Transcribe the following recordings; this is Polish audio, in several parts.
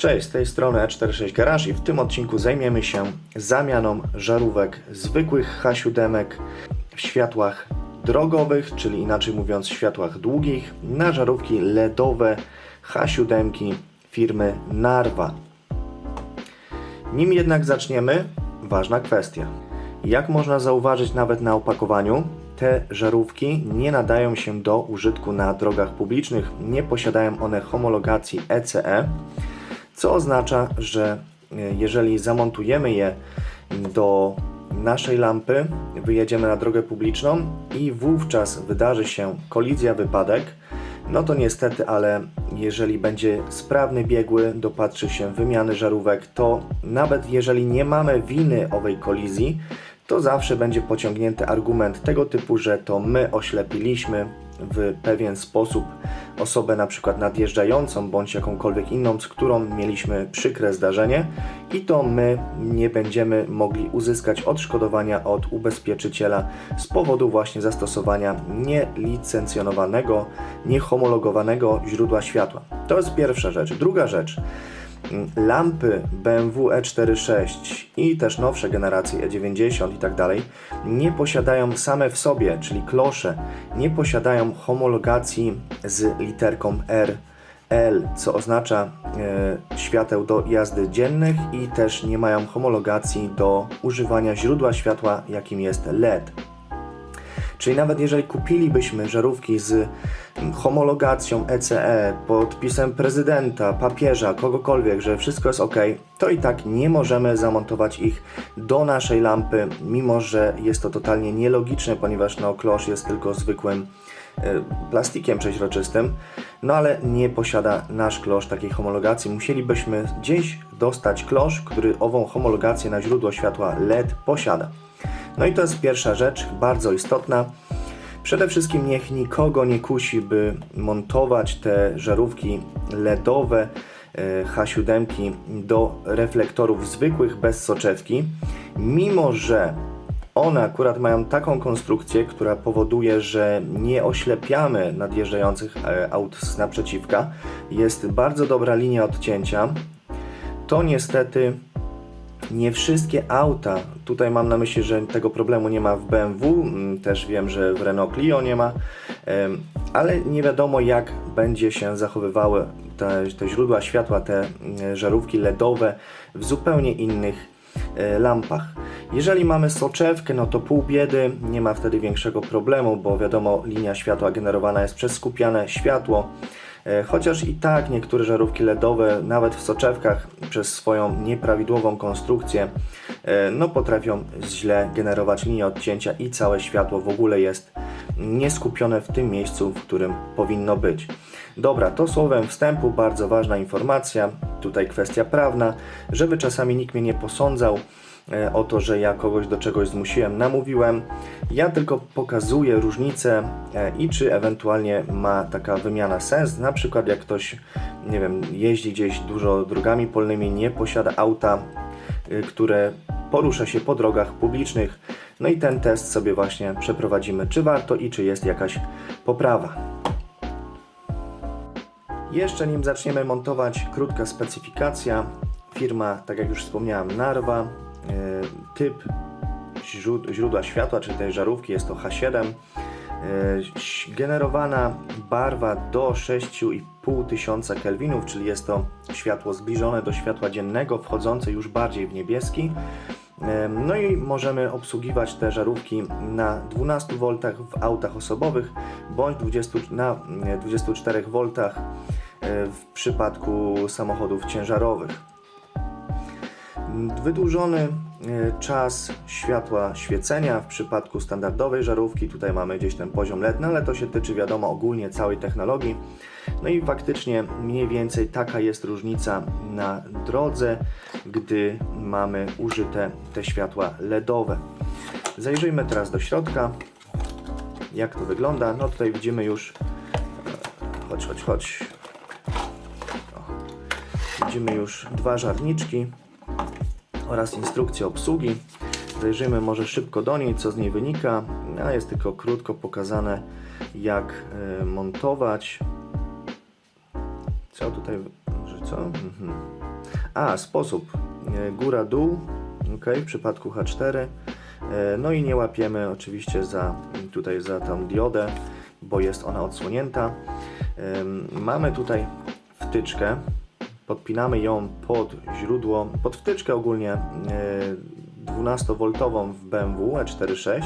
Cześć, z tej strony E46 Garage i w tym odcinku zajmiemy się zamianą żarówek zwykłych H7 w światłach drogowych, czyli inaczej mówiąc światłach długich, na żarówki LEDowe H7 firmy Narva. Nim jednak zaczniemy, ważna kwestia. Jak można zauważyć nawet na opakowaniu, te żarówki nie nadają się do użytku na drogach publicznych, nie posiadają one homologacji ECE, co oznacza, że e, jeżeli zamontujemy je do naszej lampy, wyjedziemy na drogę publiczną i wówczas wydarzy się kolizja, wypadek, no to niestety, ale jeżeli będzie sprawny biegły, dopatrzy się wymiany żarówek, to nawet jeżeli nie mamy winy owej kolizji, to zawsze będzie pociągnięty argument tego typu, że to my oślepiliśmy w pewien sposób osobę na przykład nadjeżdżającą bądź jakąkolwiek inną, z którą mieliśmy przykre zdarzenie i to my nie będziemy mogli uzyskać odszkodowania od ubezpieczyciela z powodu właśnie zastosowania nielicencjonowanego, niehomologowanego źródła światła. To jest pierwsza rzecz. Druga rzecz. Lampy BMW E46 i też nowsze generacje E90 i tak dalej nie posiadają same w sobie, czyli klosze, nie posiadają homologacji z literką R. L, co oznacza e, świateł do jazdy dziennych i też nie mają homologacji do używania źródła światła, jakim jest LED. Czyli nawet jeżeli kupilibyśmy żarówki z homologacją ECE, podpisem prezydenta, papieża, kogokolwiek, że wszystko jest ok, to i tak nie możemy zamontować ich do naszej lampy, mimo że jest to totalnie nielogiczne, ponieważ no, klosz jest tylko zwykłym e, plastikiem przeźroczystym, no ale nie posiada nasz klosz takiej homologacji. Musielibyśmy gdzieś dostać klosz, który ową homologację na źródło światła LED posiada. No i to jest pierwsza rzecz, bardzo istotna. Przede wszystkim niech nikogo nie kusi, by montować te żarówki LEDowe e, H7 do reflektorów zwykłych bez soczewki, mimo że one akurat mają taką konstrukcję, która powoduje, że nie oślepiamy nadjeżdżających e, aut z naprzeciwka. Jest bardzo dobra linia odcięcia. To niestety nie wszystkie auta, tutaj mam na myśli, że tego problemu nie ma w BMW, mm, też wiem, że w Renault Clio nie ma, ale nie wiadomo jak będzie się zachowywały te, te źródła światła, te mm, żarówki LEDowe w zupełnie innych e, lampach. Jeżeli mamy soczewkę, no to pół biedy, nie ma wtedy większego problemu, bo wiadomo, linia światła generowana jest przez skupiane światło. E, Chociaż i tak niektóre żarówki LEDowe, nawet w soczewkach, przez swoją nieprawidłową konstrukcję, e, no potrafią źle generować linię odcięcia i całe światło w ogóle jest nieskupione w tym miejscu, w którym powinno być. Dobra, to słowem wstępu bardzo ważna informacja, tutaj kwestia prawna, żeby czasami nikt mnie nie posądzał o to, że ja kogoś do czegoś zmusiłem, namówiłem. Ja tylko pokazuję różnice e, i czy ewentualnie ma taka wymiana sens. Na przykład jak ktoś, nie wiem, jeździ gdzieś dużo drogami polnymi, nie posiada auta, y, które porusza się po drogach publicznych. No i ten test sobie właśnie przeprowadzimy, czy warto i czy jest jakaś poprawa. Jeszcze nim zaczniemy montować, krótka specyfikacja. Firma, tak jak już wspomniałem, Narva. Yy, Typ źród- źródła światła, czyli tej żarówki jest to H7. Yy, Generowana barwa do 6,5 tysiąca kelwinów, czyli jest to światło zbliżone do światła dziennego, wchodzące już bardziej w niebieski. Em, No i możemy obsługiwać te żarówki na 12 V w autach osobowych bądź 20, na e, 24 V e, w przypadku samochodów ciężarowych. Wydłużony e, czas światła świecenia w przypadku standardowej żarówki. Tutaj mamy gdzieś ten poziom LED, no ale to się tyczy wiadomo ogólnie całej technologii. No i faktycznie mniej więcej taka jest różnica na drodze, gdy mamy użyte te światła LEDowe. Zajrzyjmy teraz do środka. Jak to wygląda? No tutaj widzimy już. e, Chodź, chodź, chodź. O. Widzimy już dwa żarniczki oraz instrukcję obsługi. Zajrzyjmy może szybko do niej, co z niej wynika. A jest tylko krótko pokazane, jak e, montować. Co tutaj, że co? Mhm. A, sposób. E, Góra, dół, ok, w przypadku H4. E, No i nie łapiemy oczywiście za, tutaj za tą diodę, bo jest ona odsłonięta. Mamy tutaj wtyczkę, podpinamy ją pod źródło, pod wtyczkę ogólnie e, 12V w BMW E46.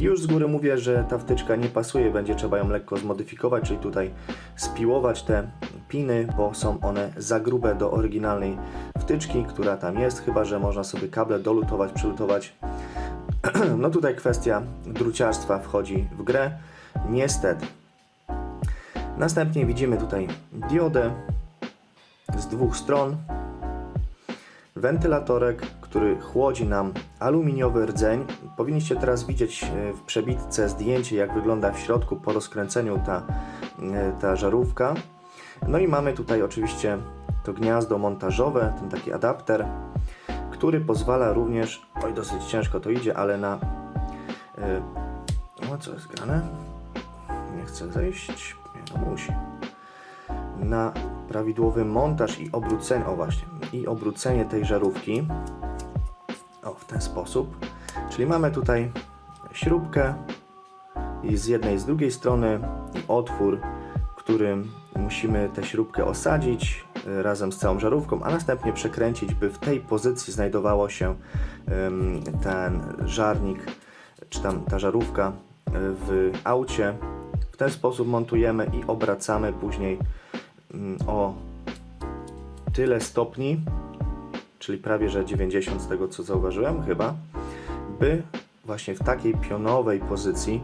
Już z góry mówię, że ta wtyczka nie pasuje, będzie trzeba ją lekko zmodyfikować, czyli tutaj spiłować te piny, bo są one za grube do oryginalnej wtyczki, która tam jest, chyba że można sobie kable dolutować, przylutować. No tutaj kwestia druciarstwa wchodzi w grę, niestety. Następnie widzimy tutaj diodę z dwóch stron, wentylatorek, który chłodzi nam aluminiowy rdzeń. Powinniście teraz widzieć e, w przebitce zdjęcie, jak wygląda w środku po rozkręceniu ta, e, ta żarówka. No i mamy tutaj oczywiście to gniazdo montażowe, ten taki adapter, który pozwala również, oj dosyć ciężko to idzie, ale na, e, o co jest grane? Nie chcę zejść, nie no musi na prawidłowy montaż i obrócenie, o właśnie, i obrócenie tej żarówki. O, w ten sposób. Czyli mamy tutaj śrubkę i z jednej i z drugiej strony otwór, którym musimy tę śrubkę osadzić y, razem z całą żarówką, a następnie przekręcić, by w tej pozycji znajdowało się ten żarnik, czy tam ta żarówka y, w aucie. W ten sposób montujemy i obracamy później o tyle stopni, czyli prawie że 90 z tego co zauważyłem chyba, by właśnie w takiej pionowej pozycji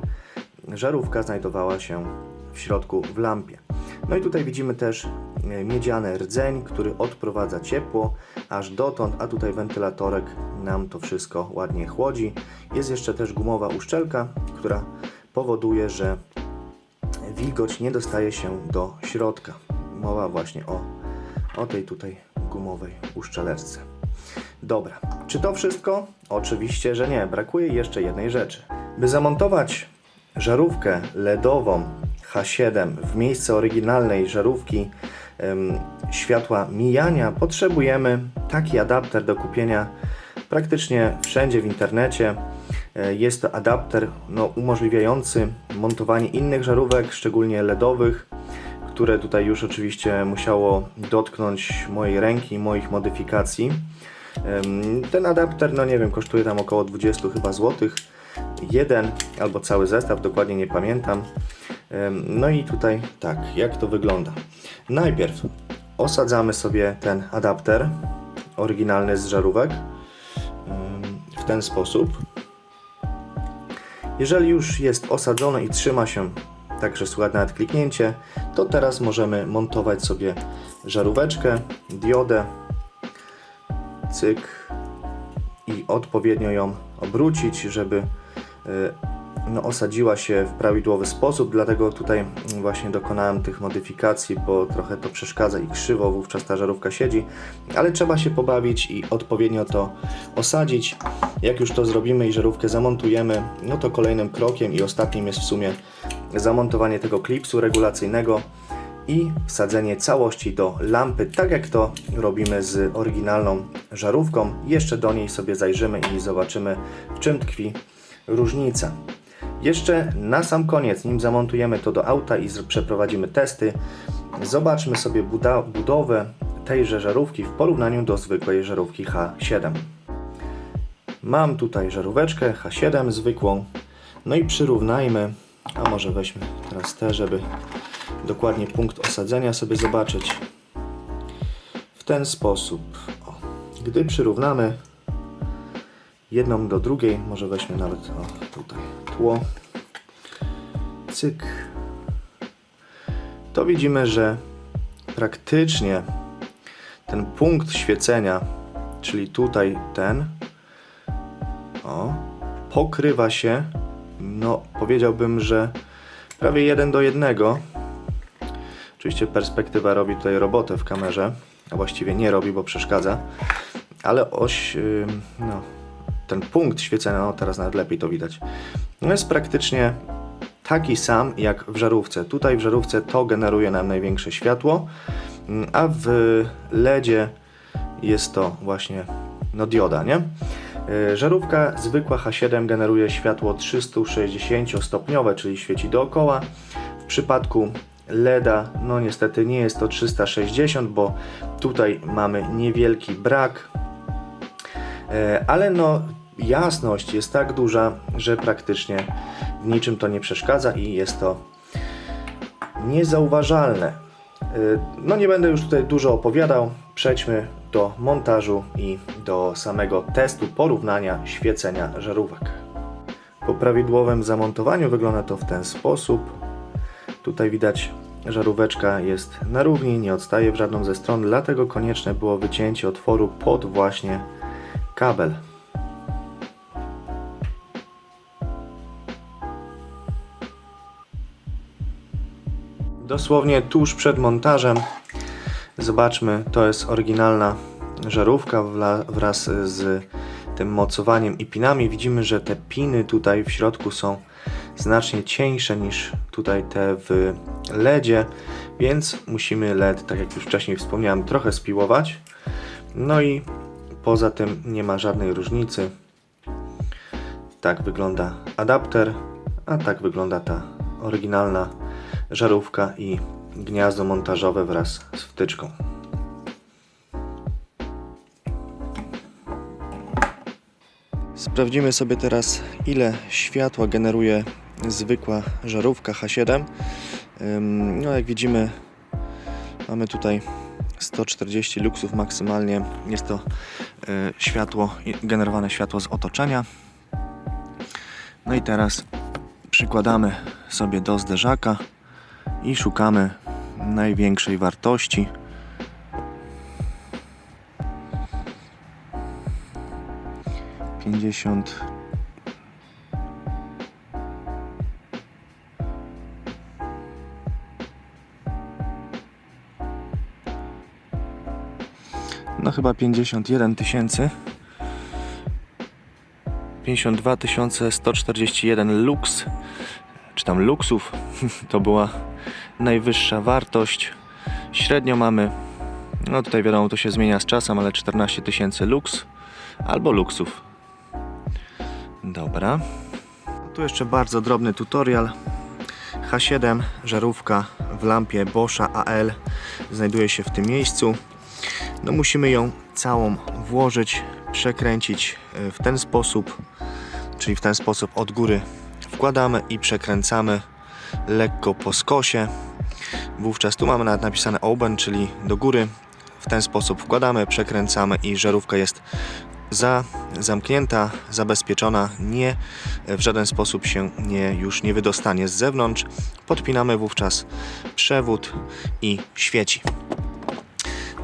żarówka znajdowała się w środku w lampie. No i tutaj widzimy też e, miedziany rdzeń, który odprowadza ciepło aż dotąd, a tutaj wentylatorek nam to wszystko ładnie chłodzi. Jest jeszcze też gumowa uszczelka, która powoduje, że wilgoć nie dostaje się do środka. Mowa właśnie o, o tej tutaj gumowej uszczelerce. Dobra, czy to wszystko? Oczywiście, że nie. Brakuje jeszcze jednej rzeczy. By zamontować żarówkę LEDową H7 w miejsce oryginalnej żarówki em, światła mijania, potrzebujemy taki adapter do kupienia praktycznie wszędzie w internecie. E, Jest to adapter no, umożliwiający montowanie innych żarówek, szczególnie LEDowych, które tutaj już oczywiście musiało dotknąć mojej ręki, moich modyfikacji. Ten adapter, no nie wiem, kosztuje tam około 20 chyba złotych. Jeden albo cały zestaw, dokładnie nie pamiętam. No i tutaj tak, jak to wygląda. Najpierw osadzamy sobie ten adapter oryginalny z żarówek w ten sposób. Jeżeli już jest osadzony i trzyma się tak, że słychać nawet kliknięcie, to teraz możemy montować sobie żaróweczkę, diodę, cyk i odpowiednio ją obrócić, żeby y, no, osadziła się w prawidłowy sposób, dlatego tutaj mm, właśnie dokonałem tych modyfikacji, bo trochę to przeszkadza i krzywo wówczas ta żarówka siedzi, ale trzeba się pobawić i odpowiednio to osadzić. Jak już to zrobimy i żarówkę zamontujemy, no to kolejnym krokiem i ostatnim jest w sumie zamontowanie tego klipsu regulacyjnego i wsadzenie całości do lampy, tak jak to robimy z oryginalną żarówką. Jeszcze do niej sobie zajrzymy i zobaczymy, w czym tkwi różnica. Jeszcze na sam koniec, nim zamontujemy to do auta i przeprowadzimy testy, zobaczmy sobie budowę tejże żarówki w porównaniu do zwykłej żarówki H7. Mam tutaj żaróweczkę H7 zwykłą, no i przyrównajmy, a może weźmy teraz te, żeby dokładnie punkt osadzenia sobie zobaczyć. W ten sposób. O. Gdy przyrównamy jedną do drugiej, może weźmy nawet o, tutaj tło. Cyk. To widzimy, że praktycznie ten punkt świecenia, czyli tutaj ten, o, pokrywa się, no powiedziałbym, że prawie jeden do jednego. Oczywiście perspektywa robi tutaj robotę w kamerze, a właściwie nie robi, bo przeszkadza, ale oś, no, ten punkt świecenia, no teraz nawet lepiej to widać, no jest praktycznie taki sam jak w żarówce. Tutaj w żarówce to generuje nam największe światło, A w LEDzie jest to właśnie no dioda, nie? Yy, Żarówka zwykła H7 generuje światło 360 stopniowe, czyli świeci dookoła. W przypadku LEDa, no niestety nie jest to 360, bo tutaj mamy niewielki brak, E, ale no jasność jest tak duża, że praktycznie w niczym to nie przeszkadza i jest to niezauważalne. E, No nie będę już tutaj dużo opowiadał, przejdźmy do montażu i do samego testu porównania świecenia żarówek. Po prawidłowym zamontowaniu wygląda to w ten sposób. Tutaj widać żaróweczka jest na równi, nie odstaje w żadną ze stron, dlatego konieczne było wycięcie otworu pod właśnie kabel. Dosłownie tuż przed montażem zobaczmy, to jest oryginalna żarówka wraz z tym mocowaniem i pinami. Widzimy, że te piny tutaj w środku są znacznie cieńsze niż tutaj te w LEDzie, więc musimy LED, tak jak już wcześniej wspomniałem, trochę spiłować. No i poza tym nie ma żadnej różnicy. Tak wygląda adapter, a tak wygląda ta oryginalna żarówka i gniazdo montażowe wraz z wtyczką. Sprawdzimy sobie teraz, ile światła generuje zwykła żarówka H7. Ym, No, jak widzimy, mamy tutaj 140 luksów maksymalnie. Jest to y, światło, generowane światło z otoczenia. No i teraz przykładamy sobie do zderzaka i szukamy największej wartości. Pięćdziesiąt chyba 51 tysięcy. 52 141 lux, czy tam luksów, to była najwyższa wartość. Średnio mamy, no tutaj wiadomo, to się zmienia z czasem, ale 14 tysięcy lux albo luksów. Dobra. Tu jeszcze bardzo drobny tutorial. H7 żarówka w lampie Boscha AL znajduje się w tym miejscu. No musimy ją całą włożyć, przekręcić e, w ten sposób, czyli w ten sposób od góry wkładamy i przekręcamy lekko po skosie. Wówczas tu mamy nawet napisane open, czyli do góry. W ten sposób wkładamy, przekręcamy i żarówka jest za, zamknięta, zabezpieczona, nie w żaden sposób się nie, już nie wydostanie z zewnątrz. Podpinamy wówczas przewód i świeci.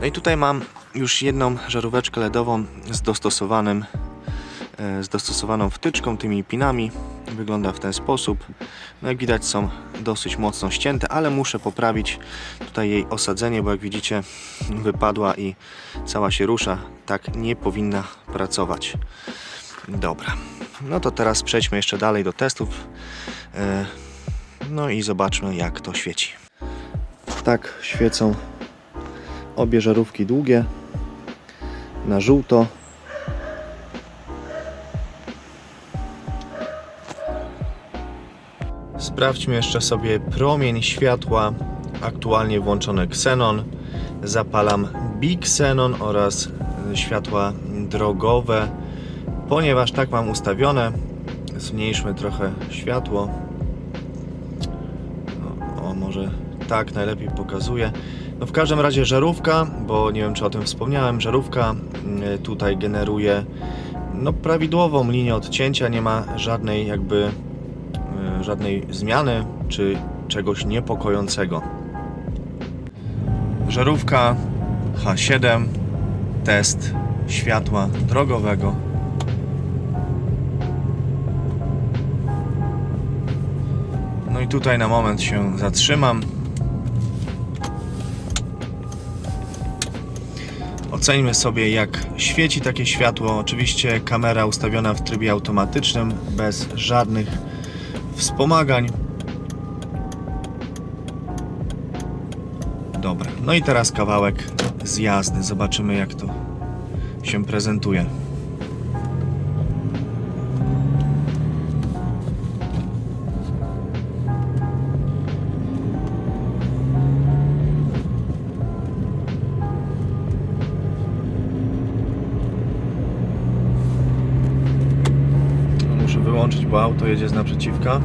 No i tutaj mam już jedną żaróweczkę LEDową z dostosowanym e, z dostosowaną wtyczką, tymi pinami. Wygląda w ten sposób. No jak widać są dosyć mocno ścięte, ale muszę poprawić tutaj jej osadzenie, bo jak widzicie wypadła i cała się rusza. Tak nie powinna pracować. Dobra. No to teraz przejdźmy jeszcze dalej do testów. E, No i zobaczmy jak to świeci. Tak świecą obie żarówki długie na żółto. Sprawdźmy jeszcze sobie promień światła. Aktualnie włączony Xenon. Zapalam Big Xenon oraz światła drogowe. Ponieważ tak mam ustawione, zmniejszmy trochę światło. O może tak najlepiej pokazuje. No w każdym razie żarówka, bo nie wiem czy o tym wspomniałem, żarówka y, tutaj generuje no prawidłową linię odcięcia, nie ma żadnej jakby y, żadnej zmiany czy czegoś niepokojącego. Żarówka H7 test światła drogowego. No i tutaj na moment się zatrzymam. Oceńmy sobie jak świeci takie światło. Oczywiście kamera ustawiona w trybie automatycznym, bez żadnych wspomagań. Dobra. No i teraz kawałek z jazdy. Zobaczymy jak to się prezentuje. Jedzie z naprzeciwka.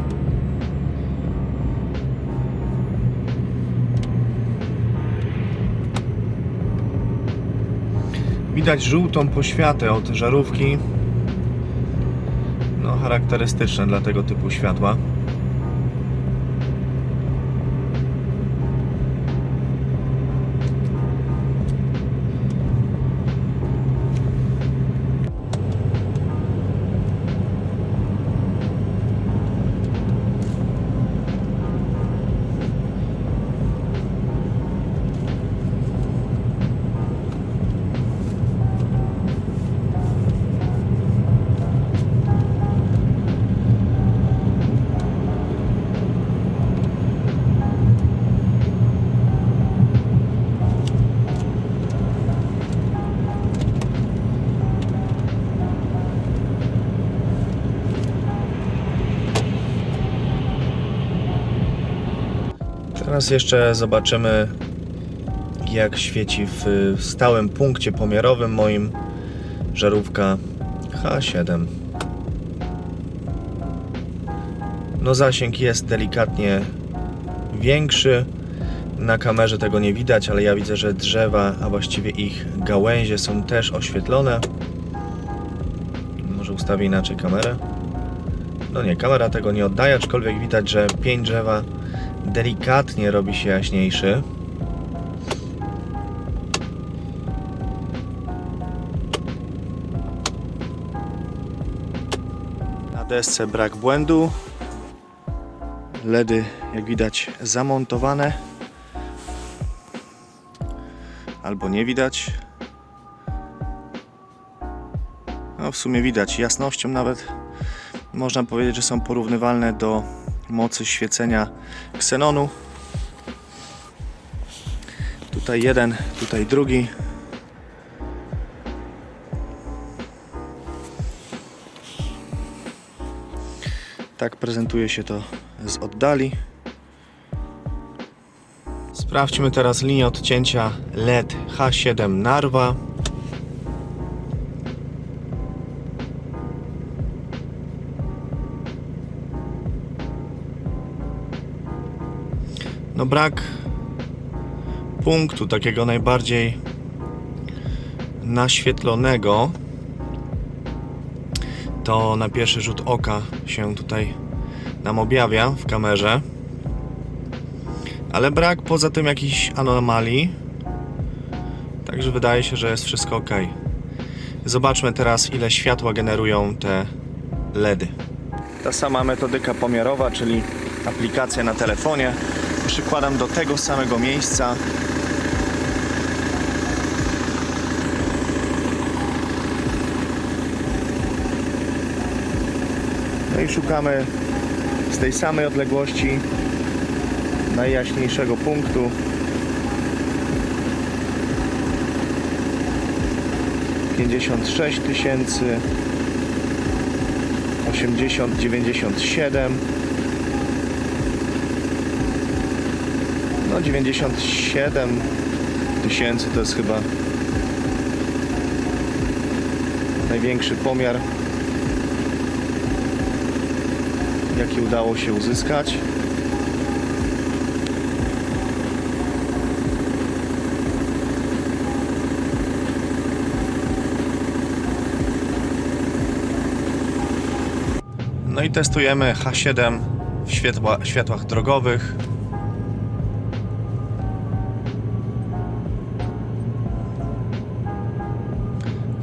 Widać żółtą poświatę od żarówki. No, charakterystyczne dla tego typu światła. Teraz jeszcze zobaczymy, jak świeci w stałym punkcie pomiarowym moim żarówka H7. No zasięg jest delikatnie większy. Na kamerze tego nie widać, ale ja widzę, że drzewa, a właściwie ich gałęzie są też oświetlone. Może ustawię inaczej kamerę. No nie, kamera tego nie oddaje, aczkolwiek widać, że pień drzewa delikatnie robi się jaśniejszy. Na desce brak błędu. LEDy, jak widać, zamontowane. Albo nie widać. No, w sumie widać jasnością nawet. Można powiedzieć, że są porównywalne do mocy świecenia ksenonu. Tutaj jeden, tutaj drugi. Tak prezentuje się to z oddali. Sprawdźmy teraz linię odcięcia LED H7 Narwa. No brak punktu takiego najbardziej naświetlonego to na pierwszy rzut oka się tutaj nam objawia w kamerze. Ale brak poza tym jakichś anomalii. Także wydaje się, że jest wszystko ok. Zobaczmy teraz ile światła generują te LEDy. Ta sama metodyka pomiarowa, czyli aplikacja na telefonie przykładam do tego samego miejsca. No i szukamy z tej samej odległości najjaśniejszego punktu. Pięćdziesiąt sześć tysięcy, osiemdziesiąt, dziewięćdziesiąt siedem. No 97 tysięcy to jest chyba największy pomiar jaki udało się uzyskać. No i testujemy H7 w światła, światłach drogowych.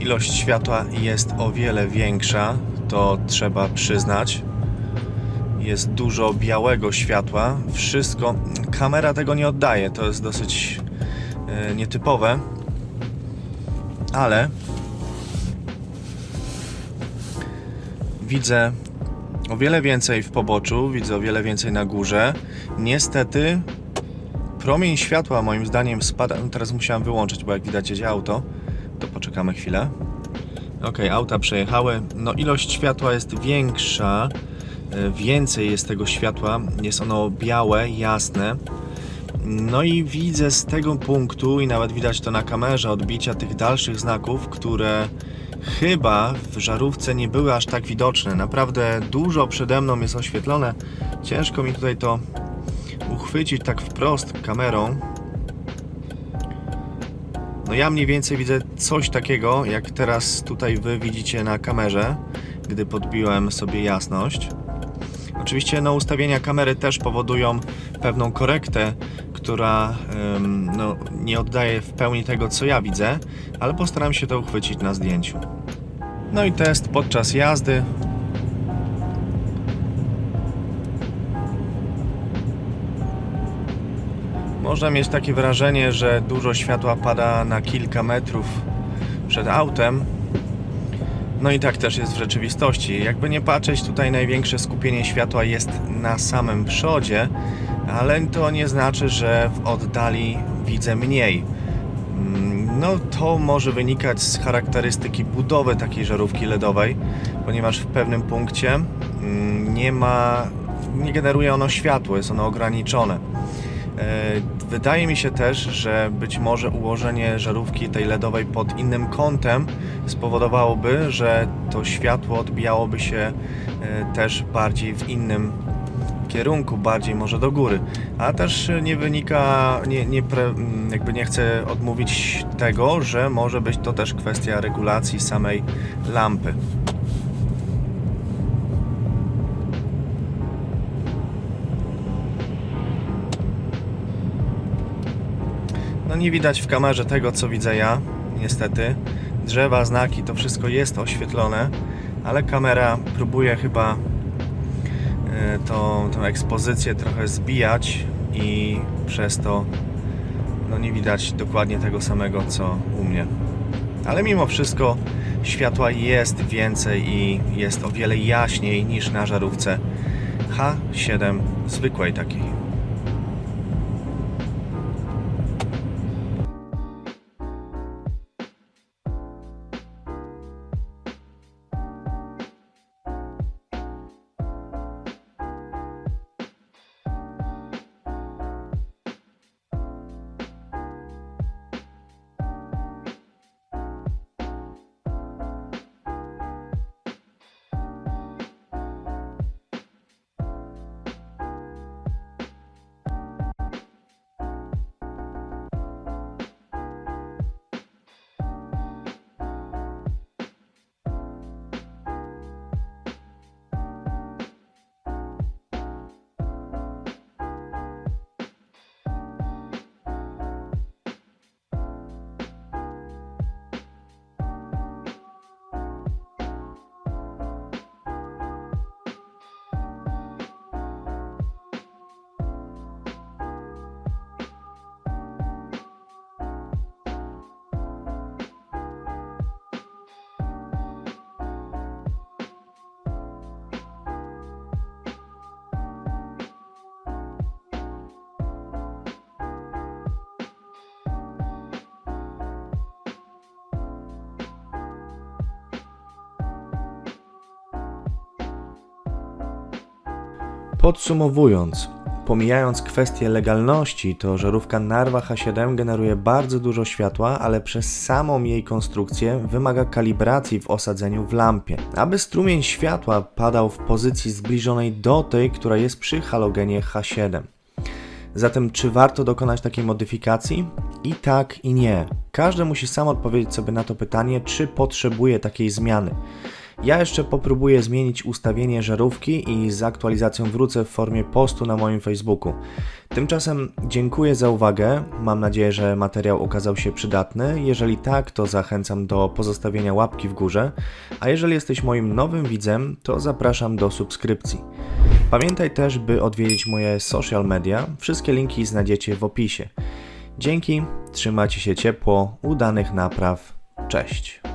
Ilość światła jest o wiele większa, to trzeba przyznać. Jest dużo białego światła. Wszystko. Kamera tego nie oddaje, to jest dosyć e, nietypowe. Ale widzę o wiele więcej w poboczu, widzę o wiele więcej na górze. Niestety promień światła moim zdaniem spada. Teraz musiałem wyłączyć, bo jak widać jedzie auto. Poczekamy chwilę. Ok, auta przejechały. No ilość światła jest większa. e, Więcej jest tego światła. Jest ono białe, jasne. No i widzę z tego punktu, i nawet widać to na kamerze, odbicia tych dalszych znaków, które chyba w żarówce nie były aż tak widoczne. Naprawdę dużo przede mną jest oświetlone. Ciężko mi tutaj to uchwycić tak wprost kamerą. No ja mniej więcej widzę coś takiego, jak teraz tutaj wy widzicie na kamerze, gdy podbiłem sobie jasność. Oczywiście no, ustawienia kamery też powodują pewną korektę, która ym, no, nie oddaje w pełni tego, co ja widzę, ale postaram się to uchwycić na zdjęciu. No i test podczas jazdy. Można mieć takie wrażenie, że dużo światła pada na kilka metrów przed autem. No i tak też jest w rzeczywistości. Jakby nie patrzeć, tutaj największe skupienie światła jest na samym przodzie, ale to nie znaczy, że w oddali widzę mniej. Mm, No to może wynikać z charakterystyki budowy takiej żarówki LEDowej, ponieważ w pewnym punkcie mm, nie ma, nie generuje ono światło, jest ono ograniczone. E, Wydaje mi się też, że być może ułożenie żarówki tej LEDowej pod innym kątem spowodowałoby, że to światło odbijałoby się e, też bardziej w innym kierunku, bardziej może do góry. A też nie wynika, nie, nie pre, m, jakby nie chcę odmówić tego, że może być to też kwestia regulacji samej lampy. Nie widać w kamerze tego, co widzę ja, niestety. Drzewa, znaki, to wszystko jest oświetlone, ale kamera próbuje chyba e, tą, tą ekspozycję trochę zbijać i przez to no nie widać dokładnie tego samego, co u mnie. Ale mimo wszystko światła jest więcej i jest o wiele jaśniej niż na żarówce H7 zwykłej takiej. Podsumowując, pomijając kwestię legalności, to żarówka Narva H7 generuje bardzo dużo światła, ale przez samą jej konstrukcję wymaga kalibracji w osadzeniu w lampie, aby strumień światła padał w pozycji zbliżonej do tej, która jest przy halogenie H7. Zatem, czy warto dokonać takiej modyfikacji? I tak, i nie. Każdy musi sam odpowiedzieć sobie na to pytanie, czy potrzebuje takiej zmiany. Ja jeszcze popróbuję zmienić ustawienie żarówki i z aktualizacją wrócę w formie postu na moim Facebooku. Tymczasem dziękuję za uwagę. Mam nadzieję, że materiał okazał się przydatny. Jeżeli tak, to zachęcam do pozostawienia łapki w górze. A jeżeli jesteś moim nowym widzem, to zapraszam do subskrypcji. Pamiętaj też, by odwiedzić moje social media. Wszystkie linki znajdziecie w opisie. Dzięki, trzymajcie się ciepło, udanych napraw. Cześć.